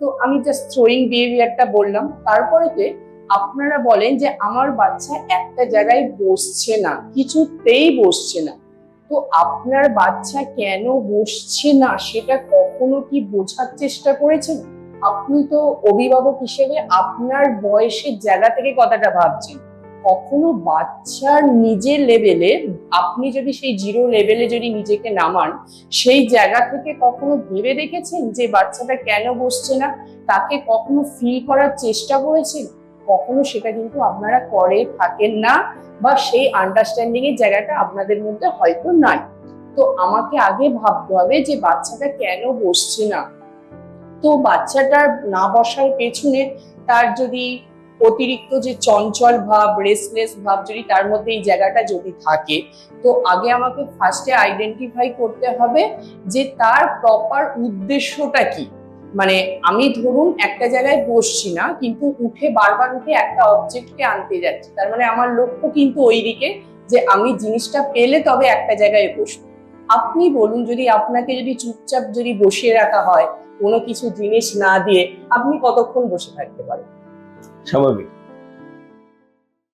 তো আমি just throwing বিহেভিয়ারটা বললাম। তারপরেতে আপনারা বলেন যে আমার বাচ্চা একটা জায়গায় বসছে না, কিছুতেই বসছে না। তো আপনার বাচ্চা কেন বসছে না সেটা কখনো কি বোঝার চেষ্টা করেছেন? আপনি তো অভিভাবক হিসেবে আপনার বয়সের জায়গা থেকে কথাটা ভাবছেন। কখনো বাচ্চার নিজের লেভেলে আপনি যদি সেই জিরো লেভেলে যদি নিজেকে নামান, সেই জায়গা থেকে কখনো ভেবে দেখেছেন যে বাচ্চাটা কেন বসছে না? তাকে কখনো ফিল করার চেষ্টা করেছেন? কখনো সেটা কিন্তু আপনারা করে থাকেন না বা সেই আন্ডারস্ট্যান্ডিং এর জায়গাটা আপনাদের মধ্যে হয়তো নাই। তো আমাকে আগে ভাবতে হবে যে বাচ্চাটা কেন বসছে না? তো বাচ্চাটার না বসার পেছনে তার যদি অতিরিক্ত যে চঞ্চল ভাব রেসলেস ভাব যদি তার মধ্যে এই জায়গাটা যদি থাকে, তো আগে আমাকে ফার্স্টে আইডেন্টিফাই করতে হবে যে তার প্রপার উদ্দেশ্যটা কি। মানে আমি ধরুন একটা জায়গায় বসছি না, কিন্তু উঠে বারবার উঠে একটা অবজেক্টকে আনতে যাচ্ছি। তার মানে আমার লক্ষ্য কিন্তু ওই দিকে যে আমি জিনিসটা পেলে তবে একটা জায়গায় বসবো। আপনি বলুন, যদি আপনাকে যদি চুপচাপ যদি বসিয়ে রাখা হয়, কোনো কিছু জিনিস না দিয়ে, আপনি কতক্ষণ বসে থাকতে পারেন? স্বাভাবিক